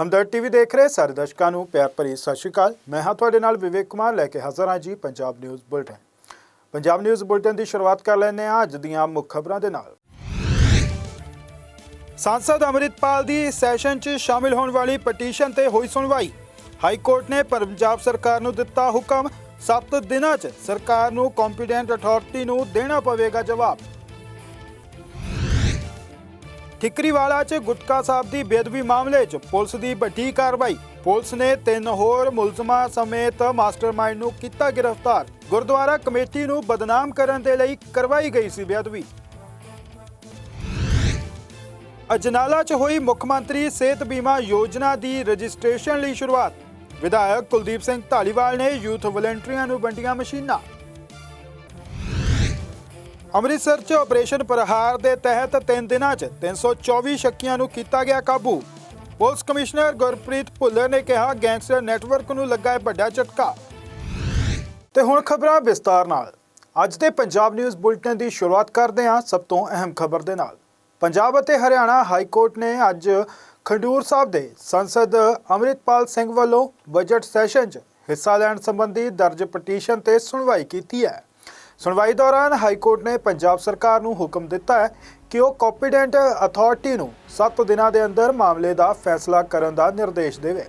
ਹਮਦਰਦ TV ਦੇਖ ਰਹੇ ਸਾਰੇ ਦਰਸ਼ਕਾਂ ਨੂੰ ਪਿਆਰ ਭਰੀ ਸਤਿ ਸ਼੍ਰੀ ਅਕਾਲ। ਮੈਂ ਹਾਂ ਤੁਹਾਡੇ ਨਾਲ ਵਿਵੇਕ ਕੁਮਾਰ, ਲੈ ਕੇ ਹਾਜ਼ਰ ਹਾਂ ਜੀ Punjab news bulletin. Punjab news bulletin ਦੀ ਸ਼ੁਰੂਆਤ ਕਰ ਲੈਂਦੇ ਹਾਂ ਅੱਜ ਦੀਆਂ ਮੁੱਖ ਖਬਰਾਂ ਦੇ ਨਾਲ। ਸੰਸਦ ਅੰਮ੍ਰਿਤਪਾਲ ਦੀ ਸੈਸ਼ਨ 'ਚ ਸ਼ਾਮਿਲ ਹੋਣ ਵਾਲੀ ਪਟੀਸ਼ਨ ਤੇ ਹੋਈ ਸੁਣਵਾਈ। ਹਾਈ ਕੋਰਟ ਨੇ ਪੰਜਾਬ ਸਰਕਾਰ ਨੂੰ ਦਿੱਤਾ ਹੁਕਮ। 7 ਦਿਨਾਂ 'ਚ ਸਰਕਾਰ ਨੂੰ ਕੰਪੀਟੈਂਟ ਅਥਾਰਟੀ ਨੂੰ ਦੇਣਾ ਪਵੇਗਾ ਜਵਾਬ। ਠਿਕਰੀਵਾਲਾ 'ਚ ਗੁਟਕਾ ਸਾਹਿਬ ਦੀ ਬੇਦਬੀ ਮਾਮਲੇ 'ਚ ਪੁਲਿਸ ਦੀ ਵੱਡੀ ਕਾਰਵਾਈ। ਪੁਲਿਸ ਨੇ ਤਿੰਨ ਹੋਰ ਮੁਲਜ਼ਮਾਂ ਸਮੇਤ ਮਾਸਟਰਮਾਈਂਡ ਨੂੰ ਕੀਤਾ ਗ੍ਰਿਫਤਾਰ। ਗੁਰਦੁਆਰਾ ਕਮੇਟੀ ਨੂੰ ਬਦਨਾਮ ਕਰਨ ਦੇ ਲਈ ਕਰਵਾਈ ਗਈ ਸੀ ਬੇਅਦਬੀ। ਅਜਨਾਲਾ 'ਚ ਹੋਈ ਮੁੱਖ ਮੰਤਰੀ ਸਿਹਤ ਬੀਮਾ ਯੋਜਨਾ ਦੀ ਰਜਿਸਟ੍ਰੇਸ਼ਨ ਲਈ ਸ਼ੁਰੂਆਤ। ਵਿਧਾਇਕ ਕੁਲਦੀਪ ਸਿੰਘ ਢਾਲੀਵਾਲ ਨੇ ਯੂਥ ਵਲੰਟੀਅਰਾਂ ਨੂੰ ਵੰਡੀਆਂ ਮਸ਼ੀਨਾਂ। ਅੰਮ੍ਰਿਤਸਰ 'ਚ ਆਪਰੇਸ਼ਨ ਪ੍ਰਹਾਰ ਦੇ ਤਹਿਤ 3 ਦਿਨਾਂ 'ਚ 324 ਸ਼ੱਕੀਆਂ ਨੂੰ ਕੀਤਾ ਗਿਆ ਕਾਬੂ। ਪੁਲਿਸ ਕਮਿਸ਼ਨਰ ਗੁਰਪ੍ਰੀਤ ਭੁੱਲਰ ਨੇ ਕਿਹਾ, ਗੈਂਗਸਟਰ ਨੈਟਵਰਕ ਨੂੰ ਲੱਗਾ ਹੈ ਵੱਡਾ ਝਟਕਾ। ਤੇ ਹੁਣ ਖਬਰਾਂ ਵਿਸਤਾਰ ਨਾਲ। ਅੱਜ ਦੇ ਪੰਜਾਬ ਨਿਊਜ਼ ਬੁਲਟਨ ਦੀ ਸ਼ੁਰੂਆਤ ਕਰਦੇ ਹਾਂ ਸਭ ਤੋਂ ਅਹਿਮ ਖਬਰ ਦੇ ਨਾਲ। ਪੰਜਾਬ ਅਤੇ ਹਰਿਆਣਾ ਹਾਈ ਕੋਰਟ ਨੇ ਅੱਜ ਖੰਡੂਰ ਸਾਹਿਬ ਦੇ ਸੰਸਦ ਅੰਮ੍ਰਿਤਪਾਲ ਸਿੰਘ ਵੱਲੋਂ ਬਜਟ ਸੈਸ਼ਨ 'ਚ ਹਿੱਸਾ ਲੈਣ ਸੰਬੰਧੀ ਦਰਜ ਪਟੀਸ਼ਨ ਤੇ ਸੁਣਵਾਈ ਕੀਤੀ ਹੈ। ਸੁਣਵਾਈ ਦੌਰਾਨ ਹਾਈ ਕੋਰਟ ਨੇ ਪੰਜਾਬ ਸਰਕਾਰ ਨੂੰ ਹੁਕਮ ਦਿੱਤਾ ਹੈ ਕਿ ਉਹ ਕੰਪੀਟੈਂਟ ਅਥਾਰਟੀ ਨੂੰ 7 ਦਿਨਾਂ ਦੇ ਅੰਦਰ ਮਾਮਲੇ ਦਾ ਫੈਸਲਾ ਕਰਨ ਦਾ ਨਿਰਦੇਸ਼ ਦੇਵੇ।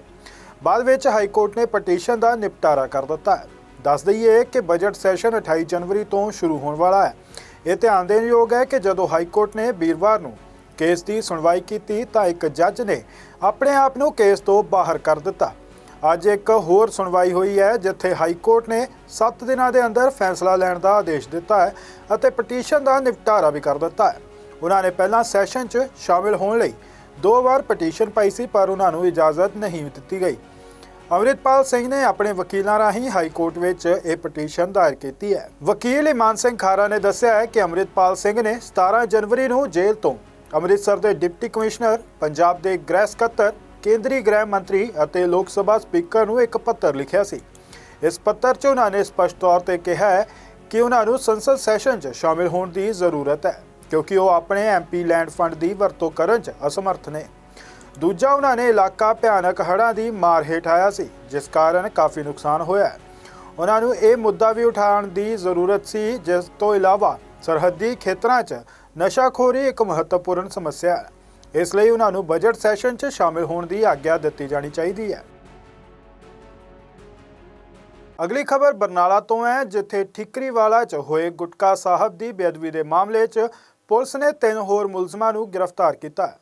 ਬਾਅਦ ਵਿੱਚ ਹਾਈ ਕੋਰਟ ਨੇ ਪਟੀਸ਼ਨ ਦਾ ਨਿਪਟਾਰਾ ਕਰ ਦਿੱਤਾ ਹੈ। ਦੱਸ ਦਈਏ ਕਿ ਬਜਟ ਸੈਸ਼ਨ 28 ਜਨਵਰੀ ਤੋਂ ਸ਼ੁਰੂ ਹੋਣ ਵਾਲਾ ਹੈ। ਇਹ ਧਿਆਨ ਦੇਣ ਯੋਗ ਹੈ ਕਿ ਜਦੋਂ ਹਾਈ ਕੋਰਟ ਨੇ ਵੀਰਵਾਰ ਨੂੰ ਕੇਸ ਦੀ ਸੁਣਵਾਈ ਕੀਤੀ ਤਾਂ ਇੱਕ ਜੱਜ ਨੇ ਆਪਣੇ ਆਪ ਨੂੰ ਕੇਸ ਤੋਂ ਬਾਹਰ ਕਰ ਦਿੱਤਾ। ਅੱਜ ਇੱਕ ਹੋਰ ਸੁਣਵਾਈ ਹੋਈ ਹੈ, ਜਿੱਥੇ ਹਾਈ ਕੋਰਟ ਨੇ 7 ਦਿਨਾਂ ਦੇ ਅੰਦਰ ਫੈਸਲਾ ਲੈਣ ਦਾ ਆਦੇਸ਼ ਦਿੱਤਾ ਹੈ ਅਤੇ ਪਟੀਸ਼ਨ ਦਾ ਨਿਪਟਾਰਾ ਵੀ ਕਰ ਦਿੱਤਾ ਹੈ। ਉਹਨਾਂ ਨੇ ਪਹਿਲਾਂ ਸੈਸ਼ਨ 'ਚ ਸ਼ਾਮਿਲ ਹੋਣ ਲਈ ਦੋ ਵਾਰ ਪਟੀਸ਼ਨ ਪਾਈ ਸੀ, ਪਰ ਉਹਨਾਂ ਨੂੰ ਇਜਾਜ਼ਤ ਨਹੀਂ ਦਿੱਤੀ ਗਈ। ਅਮਰਿਤਪਾਲ ਸਿੰਘ ਨੇ ਆਪਣੇ ਵਕੀਲਾਂ ਰਾਹੀਂ ਹਾਈ ਕੋਰਟ ਵਿੱਚ ਇਹ ਪਟੀਸ਼ਨ ਦਾਇਰ ਕੀਤੀ ਹੈ। ਵਕੀਲ ਇਮਾਨ ਸਿੰਘ ਖਾਰਾ ਨੇ ਦੱਸਿਆ ਹੈ ਕਿ ਅਮਰਿਤਪਾਲ ਸਿੰਘ ਨੇ 17 ਜਨਵਰੀ ਨੂੰ ਜੇਲ੍ਹ ਤੋਂ ਅੰਮ੍ਰਿਤਸਰ ਦੇ ਡਿਪਟੀ ਕਮਿਸ਼ਨਰ, ਪੰਜਾਬ ਦੇ ਗ੍ਰਹਿ ਸਕੱਤਰ ਕੇਂਦਰੀ ਗ੍ਰਹਿ ਮੰਤਰੀ ਅਤੇ ਲੋਕ ਸਭਾ ਸਪੀਕਰ ਨੂੰ ਇੱਕ ਪੱਤਰ ਲਿਖਿਆ ਸੀ। ਇਸ ਪੱਤਰ 'ਚ ਉਹਨਾਂ ਨੇ ਸਪਸ਼ਟ ਤੌਰ ਤੇ ਕਿਹਾ ਹੈ ਕਿ ਉਹਨਾਂ ਨੂੰ ਸੰਸਦ ਸੈਸ਼ਨ 'ਚ ਸ਼ਾਮਿਲ ਹੋਣ ਦੀ ਜ਼ਰੂਰਤ ਹੈ, ਕਿਉਂਕਿ ਉਹ ਆਪਣੇ ਐਮਪੀ ਲੈਂਡ ਫੰਡ ਦੀ ਵਰਤੋਂ ਕਰਨ 'ਚ ਅਸਮਰਥ ਨੇ। ਦੂਜਾ ਉਹਨਾਂ ਨੇ ਇਲਾਕਾ ਭਿਆਨਕ ਹੜ੍ਹਾਂ ਦੀ ਮਾਰ ਹੇਠ ਆਇਆ ਸੀ, ਜਿਸ ਕਾਰਨ ਕਾਫੀ ਨੁਕਸਾਨ ਹੋਇਆ ਉਹਨਾਂ ਨੂੰ ਇਹ ਮੁੱਦਾ ਵੀ ਉਠਾਉਣ ਦੀ ਜ਼ਰੂਰਤ ਸੀ, ਜਿਸ ਤੋਂ ਇਲਾਵਾ ਸਰਹੱਦੀ ਖੇਤਰਾਂ 'ਚ ਨਸ਼ਾਖੋਰੀ ਇੱਕ ਮਹੱਤਵਪੂਰਨ ਸਮੱਸਿਆ ਹੈ। ਇਸ ਲਈ ਉਹਨਾਂ ਨੂੰ ਬਜਟ ਸੈਸ਼ਨ 'ਚ ਸ਼ਾਮਿਲ ਹੋਣ ਦੀ ਆਗਿਆ ਦਿੱਤੀ ਜਾਣੀ ਚਾਹੀਦੀ ਹੈ। ਅਗਲੀ ਖਬਰ ਬਰਨਾਲਾ ਤੋਂ ਹੈ, ਜਿੱਥੇ ਠਿਕਰੀਵਾਲਾ 'ਚ ਹੋਏ ਗੁਟਕਾ ਸਾਹਿਬ ਦੀ ਬੇਅਦਬੀ ਦੇ ਮਾਮਲੇ 'ਚ ਪੁਲਿਸ ਨੇ ਤਿੰਨ ਹੋਰ ਮੁਲਜ਼ਮਾਂ ਨੂੰ ਗ੍ਰਿਫਤਾਰ ਕੀਤਾ ਹੈ।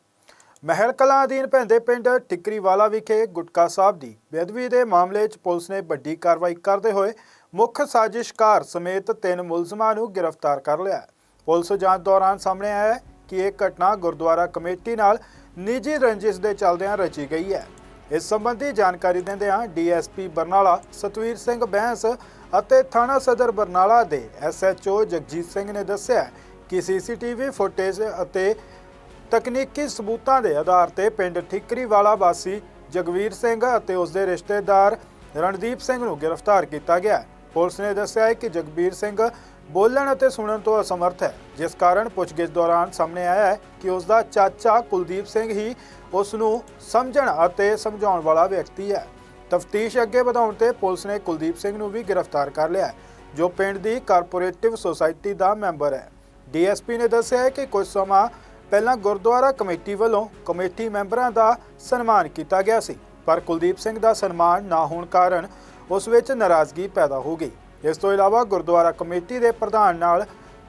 ਮਹਿਲ ਕਲਾਂ ਅਧੀਨ ਪੈਂਦੇ ਪਿੰਡ ਟਿਕਰੀਵਾਲਾ ਵਿਖੇ ਗੁਟਕਾ ਸਾਹਿਬ ਦੀ ਬੇਅਦਬੀ ਦੇ ਮਾਮਲੇ 'ਚ ਪੁਲਿਸ ਨੇ ਵੱਡੀ ਕਾਰਵਾਈ ਕਰਦੇ ਹੋਏ ਮੁੱਖ ਸਾਜ਼ਿਸ਼ਕਾਰ ਸਮੇਤ ਤਿੰਨ ਮੁਲਜ਼ਮਾਂ ਨੂੰ ਗ੍ਰਿਫਤਾਰ ਕਰ ਲਿਆ ਪੁਲਿਸ ਜਾਂਚ ਦੌਰਾਨ ਸਾਹਮਣੇ ਆਇਆ ਕਿ ਇਹ ਘਟਨਾ ਗੁਰਦੁਆਰਾ ਕਮੇਟੀ ਨਾਲ ਨਿੱਜੀ ਰੰਜਿਸ਼ ਦੇ ਚੱਲਦਿਆਂ ਰਚੀ ਗਈ ਹੈ। ਇਸ ਸੰਬੰਧੀ ਜਾਣਕਾਰੀ ਦਿੰਦਿਆਂ ਡੀਐਸਪੀ ਬਰਨਾਲਾ ਸਤਵੀਰ ਸਿੰਘ ਬੈਂਸ ਅਤੇ ਥਾਣਾ ਸਦਰ ਬਰਨਾਲਾ ਦੇ ਐਸਐਚਓ ਜਗਜੀਤ ਸਿੰਘ ਨੇ ਦੱਸਿਆ ਕਿ ਸੀਸੀਟੀਵੀ ਫੁਟੇਜ ਅਤੇ ਤਕਨੀਕੀ ਸਬੂਤਾਂ ਦੇ ਆਧਾਰ ਤੇ ਪਿੰਡ ਠਿਕਰੀਵਾਲਾ ਵਾਸੀ ਜਗਵੀਰ ਸਿੰਘ ਅਤੇ ਉਸ ਦੇ ਰਿਸ਼ਤੇਦਾਰ ਰਣਦੀਪ ਸਿੰਘ ਨੂੰ ਗ੍ਰਿਫਤਾਰ ਕੀਤਾ ਗਿਆ। ਪੁਲਿਸ ਨੇ ਦੱਸਿਆ ਹੈ ਕਿ ਜਗਵੀਰ ਸਿੰਘ ਬੋਲਣ ਅਤੇ ਸੁਣਨ ਤੋਂ ਅਸਮਰਥ ਹੈ। ਜਿਸ ਕਾਰਨ ਪੁੱਛਗਿੱਛ ਦੌਰਾਨ ਸਾਹਮਣੇ ਆਇਆ ਹੈ ਕਿ ਉਸ ਦਾ ਚਾਚਾ ਕੁਲਦੀਪ ਸਿੰਘ ਹੀ ਉਸ ਨੂੰ ਸਮਝਣ ਅਤੇ ਸਮਝਾਉਣ ਵਾਲਾ ਵਿਅਕਤੀ ਹੈ। ਤਫਤੀਸ਼ ਅੱਗੇ ਵਧਾਉਣ ਤੇ ਪੁਲਿਸ ਨੇ ਕੁਲਦੀਪ ਸਿੰਘ ਨੂੰ ਵੀ ਗ੍ਰਿਫਤਾਰ ਕਰ ਲਿਆ ਜੋ ਪਿੰਡ ਦੀ ਕਾਰਪੋਰੇਟਿਵ ਸੁਸਾਇਟੀ ਦਾ ਮੈਂਬਰ ਹੈ। ਡੀਐਸਪੀ ਨੇ ਦੱਸਿਆ ਕਿ ਕੁਝ ਸਮਾਂ ਪਹਿਲਾਂ ਗੁਰਦੁਆਰਾ ਕਮੇਟੀ ਵੱਲੋਂ ਕਮੇਟੀ ਮੈਂਬਰਾਂ ਦਾ ਸਨਮਾਨ ਕੀਤਾ ਗਿਆ ਸੀ, ਪਰ ਕੁਲਦੀਪ ਸਿੰਘ ਦਾ ਸਨਮਾਨ ਨਾ ਹੋਣ ਕਾਰਨ ਉਸ ਵਿੱਚ ਨਾਰਾਜ਼ਗੀ ਪੈਦਾ ਹੋ ਗਈ। ਇਸ ਤੋਂ ਇਲਾਵਾ ਗੁਰਦੁਆਰਾ ਕਮੇਟੀ ਦੇ ਪ੍ਰਧਾਨ ਨਾਲ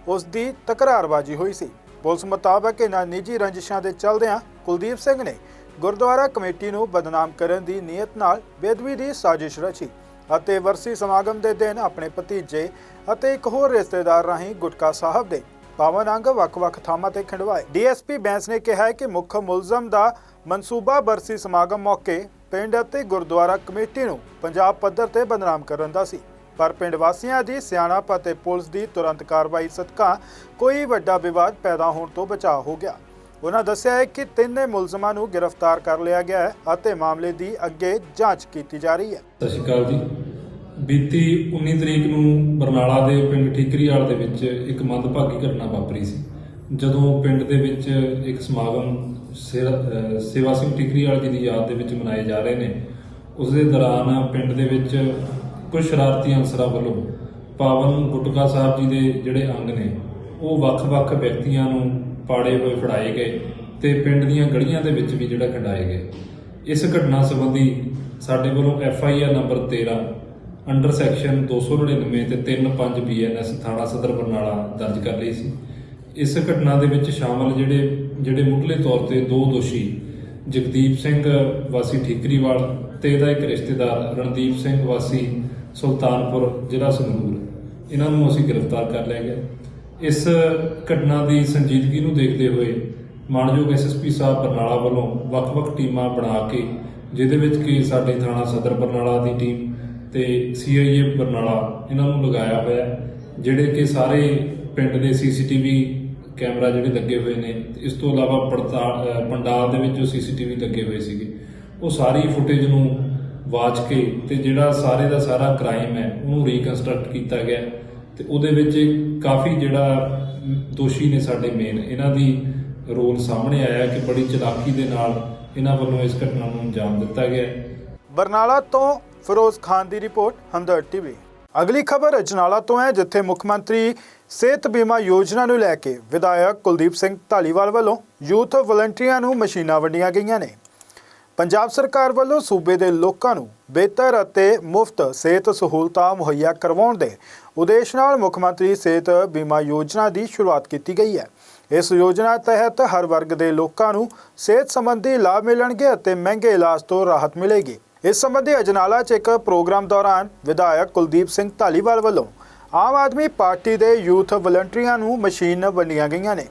ਉਸ ਦੀ ਤਕਰਾਰਬਾਜ਼ੀ ਹੋਈ ਸੀ। ਪੁਲਿਸ ਮੁਤਾਬਕ ਇਹਨਾਂ ਨਿੱਜੀ ਰੰਜਿਸ਼ਾਂ ਦੇ ਚੱਲਦਿਆਂ ਕੁਲਦੀਪ ਸਿੰਘ ਨੇ ਗੁਰਦੁਆਰਾ ਕਮੇਟੀ ਨੂੰ ਬਦਨਾਮ ਕਰਨ ਦੀ ਨੀਅਤ ਨਾਲ ਬੇਦਬੀ ਦੀ ਸਾਜ਼ਿਸ਼ ਰਚੀ ਅਤੇ ਵਰਸੀ ਸਮਾਗਮ ਦੇ ਦਿਨ ਆਪਣੇ ਭਤੀਜੇ ਅਤੇ ਇੱਕ ਹੋਰ ਰਿਸ਼ਤੇਦਾਰ ਰਾਹੀਂ ਗੁਟਕਾ ਸਾਹਿਬ ਦੇ ਪਾਵਨ ਅੰਗ ਵੱਖ-ਵੱਖ ਥਾਵਾਂ ਤੇ ਖਿੰਡਵਾਏ। ਡੀਐਸਪੀ ਬੈਂਸ ਨੇ ਕਿਹਾ ਕਿ ਮੁੱਖ ਮੁਲਜ਼ਮ ਦਾ ਮਨਸੂਬਾ ਬਰਸੀ ਸਮਾਗਮ ਮੌਕੇ ਪਿੰਡ ਅਤੇ ਗੁਰਦੁਆਰਾ ਕਮੇਟੀ ਨੂੰ ਪੰਜਾਬ ਪੱਧਰ ਤੇ ਬਦਨਾਮ ਕਰਨ ਦਾ ਸੀ। ਪਰ ਪਿੰਡ ਵਾਸੀਆਂ ਦੀ ਸਿਆਣਪ ਅਤੇ ਪੁਲਿਸ ਦੀ ਤੁਰੰਤ ਕਾਰਵਾਈ ਸਦਕਾ ਕੋਈ ਵੱਡਾ ਵਿਵਾਦ ਪੈਦਾ ਹੋਣ ਤੋਂ ਬਚਾਅ ਹੋ ਗਿਆ। ਉਹਨਾਂ ਦੱਸਿਆ ਹੈ ਕਿ ਤਿੰਨੇ ਮੁਲਜ਼ਮਾਂ ਨੂੰ ਗ੍ਰਿਫਤਾਰ ਕਰ ਲਿਆ ਗਿਆ ਹੈ ਅਤੇ ਮਾਮਲੇ ਦੀ ਅੱਗੇ ਜਾਂਚ ਕੀਤੀ ਜਾ ਰਹੀ ਹੈ। ਸਤਿ ਸ਼੍ਰੀ ਅਕਾਲ ਜੀ। ਬੀਤੀ 19 ਤਰੀਕ ਨੂੰ ਬਰਨਾਲਾ ਦੇ ਪਿੰਡ ਠੀਕਰੀਵਾਲ ਦੇ ਵਿੱਚ ਇੱਕ ਮੰਦਭਾਗੀ ਘਟਨਾ ਵਾਪਰੀ ਸੀ, ਜਦੋਂ ਪਿੰਡ ਦੇ ਵਿੱਚ ਇੱਕ ਸਮਾਗਮ ਸੇ- ਸੇਵਾ ਸਿੰਘ ਟਿਕਰੀਵਾਲ ਜੀ ਦੀ ਯਾਦ ਦੇ ਵਿੱਚ ਮਨਾਏ ਜਾ ਰਹੇ ਨੇ। ਉਸ ਦੇ ਦੌਰਾਨ ਪਿੰਡ ਦੇ ਵਿੱਚ ਕੁਝ ਸ਼ਰਾਰਤੀ ਅਨਸਰਾਂ ਵੱਲੋਂ ਪਾਵਨ ਗੁਟਕਾ ਸਾਹਿਬ ਜੀ ਦੇ ਜਿਹੜੇ ਅੰਗ ਨੇ, ਉਹ ਵੱਖ-ਵੱਖ ਵਿਅਕਤੀਆਂ ਨੂੰ ਪਾੜੇ ਹੋਏ ਫੜਾਏ ਗਏ ਤੇ ਪਿੰਡ ਦੀਆਂ ਗਲੀਆਂ ਦੇ ਵਿੱਚ ਵੀ ਜਿਹੜਾ ਖੰਡਾਏ ਗਏ। ਇਸ ਘਟਨਾ ਸੰਬੰਧੀ ਸਾਡੇ ਵੱਲੋਂ F I R number 13 under section 299 ਤੇ 35 ਬੀਐਨਐਸ ਥਾਣਾ ਸਦਰ ਬਰਨਾਲਾ ਦਰਜ ਕਰ ਲਈ ਸੀ। ਇਸ ਘਟਨਾ ਦੇ ਵਿੱਚ ਸ਼ਾਮਲ ਜਿਹੜੇ ਜਿਹੜੇ ਮੁੱਢਲੇ ਤੌਰ ਤੇ ਦੋ ਦੋਸ਼ੀ, ਜਗਦੀਪ ਸਿੰਘ ਵਾਸੀ ਠੀਕਰੀਵਾਲ ਤੇ ਇਹਦਾ ਇੱਕ ਰਿਸ਼ਤੇਦਾਰ ਰਣਦੀਪ ਸਿੰਘ ਵਾਸੀ ਸੁਲਤਾਨਪੁਰ, ਜ਼ਿਲ੍ਹਾ ਸੰਗਰੂਰ। ਇਹਨਾਂ ਨੂੰ ਅਸੀਂ ਗ੍ਰਿਫਤਾਰ ਕਰ ਲਿਆ ਗਿਆ। ਇਸ ਘਟਨਾ ਦੀ ਸੰਜੀਦਗੀ ਨੂੰ ਦੇਖਦੇ ਹੋਏ ਮਾਨਯੋਗ ਐਸਐਸਪੀ ਸਾਹਿਬ ਬਰਨਾਲਾ ਵੱਲੋਂ ਵੱਖ-ਵੱਖ ਟੀਮਾਂ ਬਣਾ ਕੇ, ਜਿਹਦੇ ਵਿੱਚ ਕਿ ਸਾਡੇ ਥਾਣਾ ਸਦਰ ਬਰਨਾਲਾ ਦੀ ਟੀਮ ਤੇ ਸੀਆਈਏ ਬਰਨਾਲਾ, ਇਹਨਾਂ ਨੂੰ ਲਗਾਇਆ ਹੋਇਆ ਜਿਹੜੇ ਕਿ ਸਾਰੇ ਪਿੰਡ ਦੇ ਸੀਸੀਟੀਵੀ ਕੈਮਰਾ ਜਿਹੜੇ ਲੱਗੇ ਹੋਏ ਨੇ, ਇਸ ਤੋਂ ਇਲਾਵਾ ਪੜਤਾਲ ਪੰਡਾਲ ਦੇ ਵਿੱਚ ਜੋ ਸੀਸੀਟੀਵੀ ਲੱਗੇ ਹੋਏ ਸੀਗੇ। ਉਹ ਸਾਰੀ ਫੁਟੇਜ ਨੂੰ ਵਾਚ ਕੇ ਤੇ ਜਿਹੜਾ ਸਾਰੇ ਦਾ ਸਾਰਾ ਕ੍ਰਾਈਮ ਹੈ, ਉਹਨੂੰ ਰੀਕਨਸਟਰਕਟ ਕੀਤਾ ਗਿਆ ਤੇ ਉਹਦੇ ਵਿੱਚ ਕਾਫੀ ਜਿਹੜਾ ਦੋਸ਼ੀ ਨੇ ਸਾਡੇ ਮੇਨ ਇਹਨਾਂ ਦੀ ਰੋਲ ਸਾਹਮਣੇ ਆਇਆ ਕਿ ਬੜੀ ਚਲਾਕੀ ਦੇ ਨਾਲ ਇਹਨਾਂ ਵੱਲੋਂ ਇਸ ਘਟਨਾ ਨੂੰ ਅੰਜਾਮ ਦਿੱਤਾ ਗਿਆ ਬਰਨਾਲਾ ਤੋਂ ਫਿਰੋਜ਼ ਖਾਨ ਦੀ ਰਿਪੋਰਟ, ਹਮਦਰਦ ਟੀਵੀ। ਅਗਲੀ ਖਬਰ ਅਜਨਾਲਾ ਤੋਂ ਹੈ, ਜਿੱਥੇ ਮੁੱਖ ਮੰਤਰੀ ਸਿਹਤ ਬੀਮਾ ਯੋਜਨਾ ਨੂੰ ਲੈ ਕੇ ਵਿਧਾਇਕ ਕੁਲਦੀਪ ਸਿੰਘ ਢਾਲੀਵਾਲ ਵੱਲੋਂ ਯੂਥ ਵਲੰਟੀਅਰਾਂ ਨੂੰ ਮਸ਼ੀਨਾਂ ਵੰਡੀਆਂ ਗਈਆਂ ਨੇ। ਪੰਜਾਬ ਸਰਕਾਰ ਵੱਲੋਂ ਸੂਬੇ ਦੇ ਲੋਕਾਂ ਨੂੰ ਬਿਹਤਰ ਅਤੇ ਮੁਫਤ ਸਿਹਤ ਸਹੂਲਤਾਂ ਮੁਹੱਈਆ ਕਰਵਾਉਣ ਦੇ ਉਦੇਸ਼ ਨਾਲ ਮੁੱਖ ਮੰਤਰੀ ਸਿਹਤ ਬੀਮਾ ਯੋਜਨਾ ਦੀ ਸ਼ੁਰੂਆਤ ਕੀਤੀ ਗਈ ਹੈ। ਇਸ ਯੋਜਨਾ ਤਹਿਤ ਹਰ ਵਰਗ ਦੇ ਲੋਕਾਂ ਨੂੰ ਸਿਹਤ ਸੰਬੰਧੀ ਲਾਭ ਮਿਲਣਗੇ ਅਤੇ ਮਹਿੰਗੇ ਇਲਾਜ ਤੋਂ ਰਾਹਤ ਮਿਲੇਗੀ। ਇਸ ਸੰਬੰਧੀ ਅਜਨਾਲਾ 'ਚ ਇੱਕ ਪ੍ਰੋਗਰਾਮ ਦੌਰਾਨ ਵਿਧਾਇਕ ਕੁਲਦੀਪ ਸਿੰਘ ਢਾਲੀਵਾਲ ਵੱਲੋਂ ਆਮ ਆਦਮੀ ਪਾਰਟੀ ਦੇ ਯੂਥ ਵਲੰਟੀਅਰਾਂ ਨੂੰ ਮਸ਼ੀਨ ਵੰਡੀਆਂ ਗਈਆਂ ਨੇ।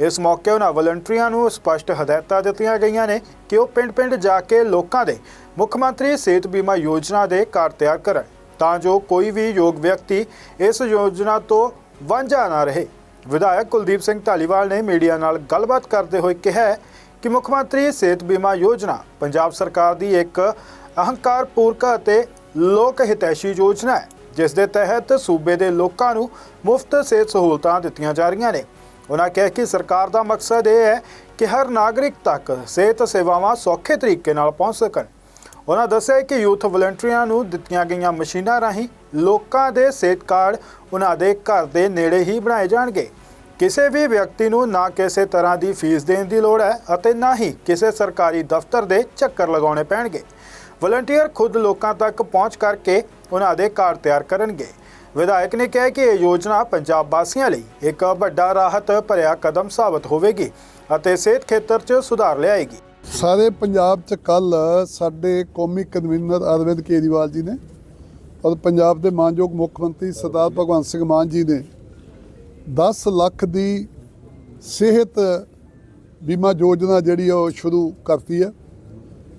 ਇਸ ਮੌਕੇ ਉਹਨਾਂ ਵਲੰਟੀਅਰਾਂ ਨੂੰ ਸਪਸ਼ਟ ਹਦਾਇਤਾਂ ਦਿੱਤੀਆਂ ਗਈਆਂ ਨੇ ਕਿ ਉਹ ਪਿੰਡ-ਪਿੰਡ ਜਾ ਕੇ ਲੋਕਾਂ ਦੇ ਮੁੱਖ ਮੰਤਰੀ ਸਿਹਤ ਬੀਮਾ ਯੋਜਨਾ ਦੇ ਕਾਰਡ ਤਿਆਰ ਕਰਨ, ਤਾਂ ਜੋ ਕੋਈ ਵੀ ਯੋਗ ਵਿਅਕਤੀ ਇਸ ਯੋਜਨਾ ਤੋਂ ਵਾਂਝਾ ਨਾ ਰਹੇ। ਵਿਧਾਇਕ ਕੁਲਦੀਪ ਸਿੰਘ ਢਾਲੀਵਾਲ ਨੇ ਮੀਡੀਆ ਨਾਲ ਗੱਲਬਾਤ ਕਰਦੇ ਹੋਏ ਕਿਹਾ ਕਿ ਮੁੱਖ ਮੰਤਰੀ ਸਿਹਤ ਬੀਮਾ ਯੋਜਨਾ ਪੰਜਾਬ ਸਰਕਾਰ ਦੀ ਇੱਕ ਅਹੰਕਾਰਪੂਰਕ ਅਤੇ ਲੋਕ ਹਿਤੈਸ਼ੀ ਯੋਜਨਾ ਹੈ, ਜਿਸ ਦੇ ਤਹਿਤ ਸੂਬੇ ਦੇ ਲੋਕਾਂ ਨੂੰ ਮੁਫਤ ਸਿਹਤ ਸਹੂਲਤਾਂ ਦਿੱਤੀਆਂ ਜਾ ਰਹੀਆਂ ਨੇ। ਉਹਨਾਂ ਕਿਹਾ ਕਿ ਸਰਕਾਰ ਦਾ ਮਕਸਦ ਇਹ ਹੈ ਕਿ ਹਰ ਨਾਗਰਿਕ ਤੱਕ ਸਿਹਤ ਸੇਵਾਵਾਂ ਸੌਖੇ ਤਰੀਕੇ ਨਾਲ ਪਹੁੰਚ ਸਕਣ। ਉਹਨਾਂ ਦੱਸਿਆ ਕਿ ਯੂਥ ਵਲੰਟੀਅਰਾਂ ਨੂੰ ਦਿੱਤੀਆਂ ਗਈਆਂ ਮਸ਼ੀਨਾਂ ਰਾਹੀਂ ਲੋਕਾਂ ਦੇ ਸਿਹਤ ਕਾਰਡ ਉਹਨਾਂ ਦੇ ਘਰ ਦੇ ਨੇੜੇ ਹੀ ਬਣਾਏ ਜਾਣਗੇ। ਕਿਸੇ ਵੀ ਵਿਅਕਤੀ ਨੂੰ ਨਾ ਕਿਸੇ ਤਰ੍ਹਾਂ ਦੀ ਫੀਸ ਦੇਣ ਦੀ ਲੋੜ ਹੈ ਅਤੇ ਨਾ ਹੀ ਕਿਸੇ ਸਰਕਾਰੀ ਦਫ਼ਤਰ ਦੇ ਚੱਕਰ ਲਗਾਉਣੇ ਪੈਣਗੇ। ਵਲੰਟੀਅਰ ਖੁਦ ਲੋਕਾਂ ਤੱਕ ਪਹੁੰਚ ਕਰਕੇ ਉਹਨਾਂ ਦੇ ਕਾਰਡ ਤਿਆਰ ਕਰਨਗੇ। ਵਿਧਾਇਕ ਨੇ ਕਿਹਾ ਕਿ ਇਹ ਯੋਜਨਾ ਪੰਜਾਬ ਵਾਸੀਆਂ ਲਈ ਇੱਕ ਵੱਡਾ ਰਾਹਤ ਭਰਿਆ ਕਦਮ ਸਾਬਤ ਹੋਵੇਗੀ ਅਤੇ ਸਿਹਤ ਖੇਤਰ 'ਚ ਸੁਧਾਰ ਲਿਆਏਗੀ। ਸਾਰੇ ਪੰਜਾਬ ਚ ਕੱਲ ਸਾਡੇ ਕੌਮੀ ਕਨਵੀਨਰ ਅਰਵਿੰਦ ਕੇਜਰੀਵਾਲ ਜੀ ਨੇ ਔਰ ਪੰਜਾਬ ਦੇ ਮਾਨਯੋਗ ਮੁੱਖ ਮੰਤਰੀ ਸਰਦਾਰ ਭਗਵੰਤ ਸਿੰਘ ਮਾਨ ਜੀ ਨੇ 10 ਲੱਖ ਦੀ ਸਿਹਤ ਬੀਮਾ ਯੋਜਨਾ ਜਿਹੜੀ ਆ ਉਹ ਸ਼ੁਰੂ ਕਰਤੀ ਹੈ।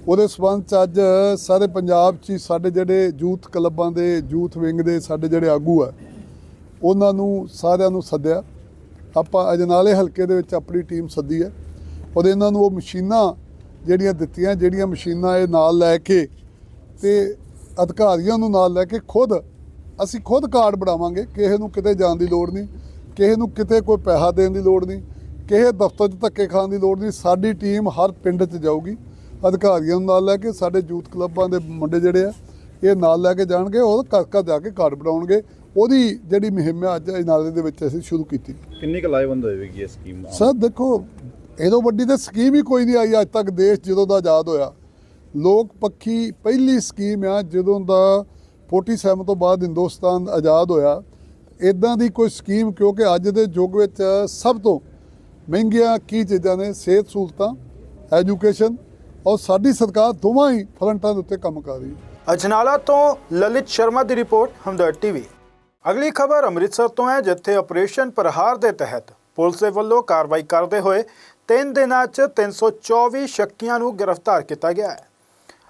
ਉਹਦੇ ਸਬੰਧ ਚ ਅੱਜ ਸਾਰੇ ਪੰਜਾਬ 'ਚ ਹੀ ਸਾਡੇ ਜਿਹੜੇ ਯੂਥ ਕਲੱਬਾਂ ਦੇ, ਯੂਥ ਵਿੰਗ ਦੇ ਸਾਡੇ ਜਿਹੜੇ ਆਗੂ ਆ, ਉਹਨਾਂ ਨੂੰ ਸਾਰਿਆਂ ਨੂੰ ਸੱਦਿਆ। ਆਪਾਂ ਅਜਨਾਲੇ ਹਲਕੇ ਦੇ ਵਿੱਚ ਆਪਣੀ ਟੀਮ ਸੱਦੀ ਹੈ ਔਰ ਇਹਨਾਂ ਨੂੰ ਉਹ ਮਸ਼ੀਨਾਂ ਜਿਹੜੀਆਂ ਦਿੱਤੀਆਂ, ਜਿਹੜੀਆਂ ਮਸ਼ੀਨਾਂ ਇਹ ਨਾਲ ਲੈ ਕੇ ਤੇ ਅਧਿਕਾਰੀਆਂ ਨੂੰ ਨਾਲ ਲੈ ਕੇ ਖੁਦ, ਅਸੀਂ ਖੁਦ ਕਾਰਡ ਬਣਾਵਾਂਗੇ, ਕਿਸੇ ਨੂੰ ਕਿਤੇ ਜਾਣ ਦੀ ਲੋੜ ਨਹੀਂ, ਕਿਸੇ ਨੂੰ ਕਿਤੇ ਕੋਈ ਪੈਸਾ ਦੇਣ ਦੀ ਲੋੜ ਨਹੀਂ, ਕਿਸੇ ਦਫ਼ਤਰ 'ਚ ਧੱਕੇ ਖਾਣ ਦੀ ਲੋੜ ਨਹੀਂ, ਸਾਡੀ ਟੀਮ ਹਰ ਪਿੰਡ 'ਚ ਜਾਊਗੀ। ਅਧਿਕਾਰੀਆਂ ਨੂੰ ਨਾਲ ਲੈ ਕੇ ਸਾਡੇ ਯੂਥ ਕਲੱਬਾਂ ਦੇ ਮੁੰਡੇ ਜਿਹੜੇ ਆ ਇਹ ਨਾਲ ਲੈ ਕੇ ਜਾਣਗੇ ਉਹ ਘਰ ਘਰ ਜਾ ਕੇ ਕਾਰਡ ਬਣਾਉਣਗੇ। ਉਹਦੀ ਜਿਹੜੀ ਮੁਹਿੰਮ ਅੱਜ ਇਹ ਨਾਲੇ ਦੇ ਵਿੱਚ ਅਸੀਂ ਸ਼ੁਰੂ ਕੀਤੀ। ਕਿੰਨੀ ਕੁ ਲਾਹੇਵੰਦ ਹੋਵੇਗੀ ਇਹ ਸਕੀਮ? ਸਰ ਦੇਖੋ ਇਹਦੋਂ ਵੱਡੀ ਤਾਂ ਸਕੀਮ ਹੀ ਕੋਈ ਨਹੀਂ ਆਈ ਅੱਜ ਤੱਕ ਦੇਸ਼ ਜਦੋਂ ਦਾ ਆਜ਼ਾਦ ਹੋਇਆ। ਲੋਕ ਪੱਖੀ ਪਹਿਲੀ ਸਕੀਮ ਆ ਜਦੋਂ ਦਾ 47 ਤੋਂ ਬਾਅਦ ਹਿੰਦੁਸਤਾਨ ਆਜ਼ਾਦ ਹੋਇਆ। ਇਦਾਂ ਦੀ ਕੋਈ ਸਕੀਮ ਕਿਉਂਕਿ ਅੱਜ ਦੇ ਯੁੱਗ ਵਿੱਚ ਸਭ ਤੋਂ ਮਹਿੰਗੀਆਂ ਕੀ ਚੀਜ਼ਾਂ ਨੇ? ਸਿਹਤ ਸਹੂਲਤਾਂ ਐਜੂਕੇਸ਼ਨ ਔਰ ਸਾਡੀ ਸਰਕਾਰ ਦੋਵਾਂ ਹੀ ਫਰੰਟਾਂ ਦੇ ਉੱਤੇ ਕੰਮ ਕਰ ਰਹੀ ਹੈ। ਅਜਨਾਲਾ ਤੋਂ ਲਲਿਤ ਸ਼ਰਮਾ ਦੀ ਰਿਪੋਰਟ, ਹਮਦਰਦ ਟੀਵੀ। ਅਗਲੀ ਖਬਰ ਅੰਮ੍ਰਿਤਸਰ ਤੋਂ ਹੈ, ਜਿੱਥੇ ਆਪਰੇਸ਼ਨ ਪ੍ਰਹਾਰ ਦੇ ਤਹਿਤ ਪੁਲਿਸ ਦੇ ਵੱਲੋਂ ਕਾਰਵਾਈ ਕਰਦੇ ਹੋਏ 3 ਦਿਨਾਂ 'ਚ 324 ਸ਼ੱਕੀਆਂ ਨੂੰ ਗ੍ਰਿਫਤਾਰ ਕੀਤਾ ਗਿਆ ਹੈ।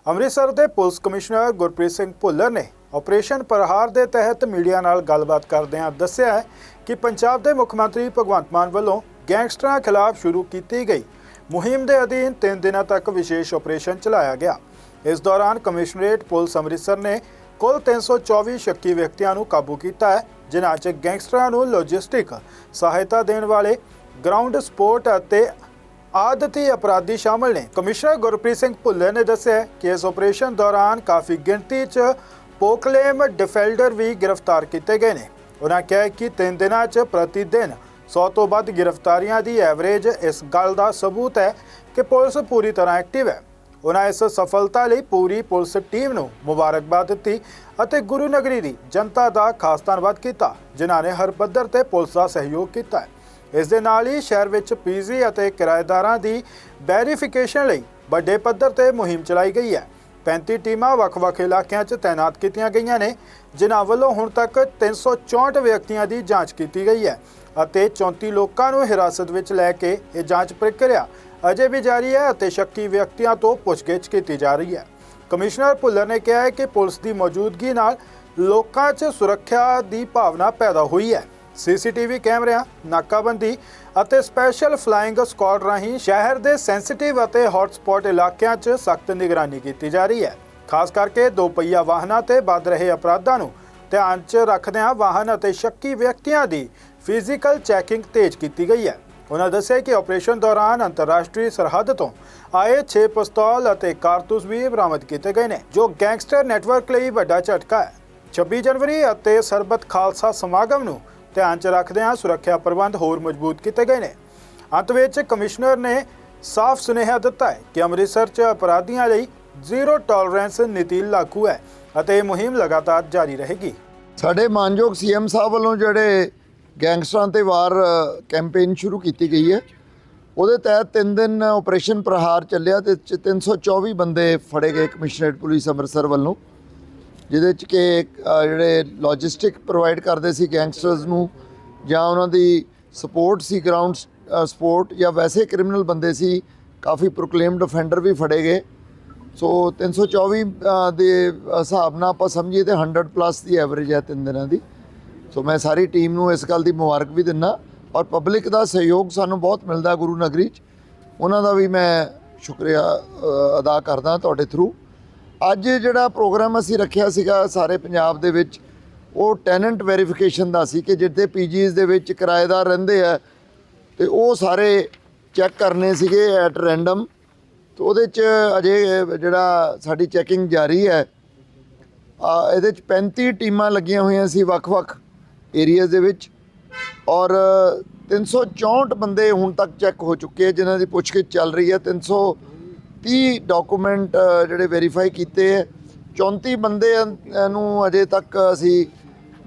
ਅੰਮ੍ਰਿਤਸਰ ਦੇ ਪੁਲਿਸ ਕਮਿਸ਼ਨਰ ਗੁਰਪ੍ਰੀਤ ਸਿੰਘ ਭੁੱਲਰ ਨੇ ਆਪਰੇਸ਼ਨ ਪ੍ਰਹਾਰ ਦੇ ਤਹਿਤ ਮੀਡੀਆ ਨਾਲ ਗੱਲਬਾਤ ਕਰਦਿਆਂ ਦੱਸਿਆ ਹੈ ਕਿ ਪੰਜਾਬ ਦੇ ਮੁੱਖ ਮੰਤਰੀ ਭਗਵੰਤ ਮਾਨ ਵੱਲੋਂ ਗੈਂਗਸਟਰਾਂ ਖਿਲਾਫ ਸ਼ੁਰੂ ਕੀਤੀ ਗਈ ਮੁਹਿੰਮ ਦੇ ਅਧੀਨ 3 ਦਿਨਾਂ ਤੱਕ ਵਿਸ਼ੇਸ਼ ਆਪਰੇਸ਼ਨ ਚਲਾਇਆ ਗਿਆ। ਇਸ ਦੌਰਾਨ ਕਮਿਸ਼ਨਰੇਟ ਪੁਲਿਸ ਅੰਮ੍ਰਿਤਸਰ ਨੇ ਕੁੱਲ 324 ਸ਼ੱਕੀ ਵਿਅਕਤੀਆਂ ਨੂੰ ਕਾਬੂ ਕੀਤਾ ਹੈ, ਜਿਨ੍ਹਾਂ 'ਚ ਗੈਂਗਸਟਰਾਂ ਨੂੰ ਲੌਜਿਸਟਿਕ ਸਹਾਇਤਾ ਦੇਣ ਵਾਲੇ, ਗਰਾਊਂਡ ਸਪੋਰਟ ਅਤੇ ਆਦਤੀ ਅਪਰਾਧੀ ਸ਼ਾਮਲ ਨੇ। ਕਮਿਸ਼ਨਰ ਗੁਰਪ੍ਰੀਤ ਸਿੰਘ ਭੁੱਲਰ ਨੇ ਦੱਸਿਆ ਕਿ ਇਸ ਆਪਰੇਸ਼ਨ ਦੌਰਾਨ ਕਾਫੀ ਗਿਣਤੀ 'ਚ ਪੋਕਲੇਮ ਡਿਫੈਲਡਰ ਵੀ ਗ੍ਰਿਫਤਾਰ ਕੀਤੇ ਗਏ ਨੇ। ਉਹਨਾਂ ਕਿਹਾ ਕਿ ਤਿੰਨ ਦਿਨਾਂ 'ਚ ਪ੍ਰਤੀ ਦਿਨ 100 ਤੋਂ ਵੱਧ ਗ੍ਰਿਫਤਾਰੀਆਂ ਦੀ ਐਵਰੇਜ ਇਸ ਗੱਲ ਦਾ ਸਬੂਤ ਹੈ ਕਿ ਪੁਲਿਸ ਪੂਰੀ ਤਰ੍ਹਾਂ ਐਕਟਿਵ ਹੈ। ਉਹਨਾਂ ਇਸ ਸਫਲਤਾ ਲਈ ਪੂਰੀ ਪੁਲਿਸ ਟੀਮ ਨੂੰ ਮੁਬਾਰਕਬਾਦ ਦਿੱਤੀ ਅਤੇ ਗੁਰੂ ਨਗਰੀ ਦੀ ਜਨਤਾ ਦਾ ਖਾਸ ਧੰਨਵਾਦ ਕੀਤਾ, ਜਿਨ੍ਹਾਂ ਨੇ ਹਰ ਪੱਧਰ ਤੇ ਪੁਲਿਸ ਦਾ ਸਹਿਯੋਗ ਕੀਤਾ ਇਸ ਦੇ ਨਾਲ ਹੀ ਸ਼ਹਿਰ ਵਿੱਚ ਪੀਜ਼ੀ ਅਤੇ ਕਿਰਾਏਦਾਰਾਂ ਦੀ ਵੈਰੀਫਿਕੇਸ਼ਨ ਲਈ ਵੱਡੇ ਪੱਧਰ ਤੇ ਮੁਹਿੰਮ ਚਲਾਈ ਗਈ ਹੈ। 35 ਟੀਮਾਂ ਵੱਖ-ਵੱਖ ਇਲਾਕਿਆਂ 'ਚ ਤਾਇਨਾਤ ਕੀਤੀਆਂ ਗਈਆਂ ਨੇ, ਜਿਨ੍ਹਾਂ ਵੱਲੋਂ ਹੁਣ ਤੱਕ 364 ਵਿਅਕਤੀਆਂ ਦੀ ਜਾਂਚ ਕੀਤੀ ਗਈ ਹੈ। ਅਤੇ 34 ਲੋਕਾਂ ਨੂੰ ਹਿਰਾਸਤ ਵਿੱਚ ਲੈ ਕੇ ਇਹ ਜਾਂਚ ਪ੍ਰਕਿਰਿਆ ਅਜੇ ਵੀ ਜਾਰੀ ਹੈ ਅਤੇ ਸ਼ੱਕੀ ਵਿਅਕਤੀਆਂ ਤੋਂ ਪੁੱਛਗਿੱਛ ਕੀਤੀ ਜਾ ਰਹੀ ਹੈ। ਕਮਿਸ਼ਨਰ ਭੁੱਲਰ ਨੇ ਕਿਹਾ ਹੈ ਕਿ ਪੁਲਿਸ ਦੀ ਮੌਜੂਦਗੀ ਨਾਲ ਲੋਕਾਂ 'ਚ ਸੁਰੱਖਿਆ ਦੀ ਭਾਵਨਾ ਪੈਦਾ ਹੋਈ ਹੈ। ਸੀਸੀਟੀਵੀ ਕੈਮਰਿਆਂ, ਨਾਕਾਬੰਦੀ ਅਤੇ ਸਪੈਸ਼ਲ ਫਲਾਈਂਗ ਸਕੁਆਡ ਰਾਹੀਂ ਸ਼ਹਿਰ ਦੇ ਸੈਂਸਿਟਿਵ ਅਤੇ ਹੌਟਸਪੌਟ ਇਲਾਕਿਆਂ 'ਚ ਸਖਤ ਨਿਗਰਾਨੀ ਕੀਤੀ ਜਾ ਰਹੀ ਹੈ। ਖਾਸ ਕਰਕੇ ਦੋ ਪਹੀਆ ਵਾਹਨਾਂ ਤੇ ਵੱਧ ਰਹੇ ਅਪਰਾਧਾਂ ਨੂੰ ਧਿਆਨ 'ਚ ਰੱਖਦਿਆਂ ਵਾਹਨ ਅਤੇ ਸ਼ੱਕੀ ਵਿਅਕਤੀਆਂ ਦੀ ਫਿਜ਼ੀਕਲ ਚੈਕਿੰਗ ਤੇਜ਼ ਕੀਤੀ ਗਈ ਹੈ। ਉਹਨਾਂ ਦੱਸਿਆ ਕਿ ਆਪਰੇਸ਼ਨ ਦੌਰਾਨ ਅੰਤਰਰਾਸ਼ਟਰੀ ਸਰਹੱਦ ਤੋਂ ਆਏ 6 ਪਿਸਤੌਲ ਅਤੇ ਕਾਰਤੂਸ ਵੀ ਬਰਾਮਦ ਕੀਤੇ ਗਏ ਨੇ, ਜੋ ਗੈਂਗਸਟਰ ਨੈਟਵਰਕ ਲਈ ਵੱਡਾ ਝਟਕਾ ਹੈ। 26 ਜਨਵਰੀ ਅਤੇ ਸਰਬਤ ਖਾਲਸਾ ਸਮਾਗਮ ਨੂੰ ਧਿਆਨ 'ਚ ਰੱਖਦਿਆਂ ਸੁਰੱਖਿਆ ਪ੍ਰਬੰਧ ਹੋਰ ਮਜ਼ਬੂਤ ਕੀਤੇ ਗਏ ਨੇ। ਅੰਤ ਵਿੱਚ ਕਮਿਸ਼ਨਰ ਨੇ ਸਾਫ਼ ਸੁਨੇਹਾ ਦਿੱਤਾ ਹੈ ਕਿ ਅੰਮ੍ਰਿਤਸਰ 'ਚ ਅਪਰਾਧੀਆਂ ਲਈ ਜ਼ੀਰੋ ਟੋਲਰੈਂਸ ਨੀਤੀ ਲਾਗੂ ਹੈ ਅਤੇ ਇਹ ਮੁਹਿੰਮ ਲਗਾਤਾਰ ਜਾਰੀ ਰਹੇਗੀ। ਸਾਡੇ ਮਾਨਯੋਗ ਸੀਐਮ ਸਾਹਿਬ ਵੱਲੋਂ ਜਿਹੜੇ ਗੈਂਗਸਟਰਾਂ ਤੇ ਵਾਰ ਕੈਂਪੇਨ ਸ਼ੁਰੂ ਕੀਤੀ ਗਈ ਹੈ। ਉਹਦੇ ਤਹਿਤ 3 ਦਿਨ ਆਪਰੇਸ਼ਨ ਪ੍ਰਹਾਰ ਚੱਲਿਆ ਤੇ ਚ 324 ਬੰਦੇ ਫੜੇ ਗਏ ਕਮਿਸ਼ਨਰੇਟ ਪੁਲਿਸ ਅੰਮ੍ਰਿਤਸਰ ਵੱਲੋਂ ਜਿਹਦੇ ਚ ਕਿ ਜਿਹੜੇ ਲੌਜਿਸਟਿਕ ਪ੍ਰੋਵਾਈਡ ਕਰਦੇ ਸੀ ਗੈਂਗਸਟਰਸ ਨੂੰ ਜਾਂ ਉਹਨਾਂ ਦੀ ਸਪੋਰਟ ਸੀ ਗਰਾਊਂਡ ਸਪੋਰਟ ਜਾਂ ਵੈਸੇ ਕ੍ਰਿਮੀਨਲ ਬੰਦੇ ਸੀ ਕਾਫੀ ਪ੍ਰੋਕਲੇਮਡ ਅਫੈਂਡਰ ਵੀ ਫੜੇ ਗਏ। ਸੋ 324 ਅ, ਦੇ ਹਿਸਾਬ ਨਾਲ ਆਪਾਂ ਸਮਝੀਏ ਤੇ 100 ਪਲੱਸ ਦੀ ਐਵਰੇਜ ਹੈ ਤਿੰਨ ਦਿਨਾਂ ਦੀ। ਸੋ ਮੈਂ ਸਾਰੀ ਟੀਮ ਨੂੰ ਇਸ ਗੱਲ ਦੀ ਮੁਬਾਰਕ ਵੀ ਦਿੰਦਾ ਔਰ ਪਬਲਿਕ ਦਾ ਸਹਿਯੋਗ ਸਾਨੂੰ ਬਹੁਤ ਮਿਲਦਾ ਗੁਰੂ ਨਗਰੀ 'ਚ। ਉਹਨਾਂ ਦਾ ਵੀ ਮੈਂ ਸ਼ੁਕਰੀਆ ਅਦਾ ਕਰਦਾ ਤੁਹਾਡੇ ਥਰੂ ਅੱਜ ਜਿਹੜਾ ਪ੍ਰੋਗਰਾਮ ਅਸੀਂ ਰੱਖਿਆ ਸੀਗਾ ਸਾਰੇ ਪੰਜਾਬ ਦੇ ਵਿੱਚ, ਉਹ ਟੈਨੈਂਟ ਵੈਰੀਫਿਕੇਸ਼ਨ ਦਾ ਸੀ ਕਿ ਜਿੱਥੇ ਪੀਜੀਜ਼ ਦੇ ਵਿੱਚ ਕਿਰਾਏਦਾਰ ਰਹਿੰਦੇ ਆ, ਤੇ ਉਹ ਸਾਰੇ ਚੈੱਕ ਕਰਨੇ ਸੀਗੇ ਐਟ ਰੈਂਡਮ ਤੇ ਉਹਦੇ 'ਚ ਅਜੇ ਜਿਹੜਾ ਸਾਡੀ ਚੈਕਿੰਗ ਜਾਰੀ ਹੈ ਇਹਦੇ 'ਚ 35 ਟੀਮਾਂ ਲੱਗੀਆਂ ਹੋਈਆਂ ਸੀ ਵੱਖ-ਵੱਖ। ਏਰੀਆਜ਼ ਦੇ ਵਿੱਚ। ਔਰ 364 ਬੰਦੇ ਹੁਣ ਤੱਕ ਚੈੱਕ ਹੋ ਚੁੱਕੇ ਆ, ਜਿਨ੍ਹਾਂ ਦੀ ਪੁੱਛਗਿੱਛ ਚੱਲ ਰਹੀ ਹੈ 330 ਡਾਕੂਮੈਂਟ ਜਿਹੜੇ ਵੈਰੀਫਾਈ ਕੀਤੇ ਹੈ 34 ਬੰਦੇ ਨੂੰ ਅਜੇ ਤੱਕ ਅਸੀਂ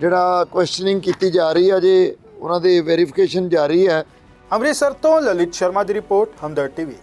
ਜਿਹੜਾ ਕੁਐਸਚਨਿੰਗ ਕੀਤੀ ਜਾ ਰਹੀ ਹੈ ਅਜੇ ਉਹਨਾਂ ਦੀ ਵੈਰੀਫਿਕੇਸ਼ਨ ਜਾਰੀ ਹੈ ਅੰਮ੍ਰਿਤਸਰ ਤੋਂ ਲਲਿਤ ਸ਼ਰਮਾ ਦੀ ਰਿਪੋਰਟ ਹਮਦਰ ਟੀਵੀ।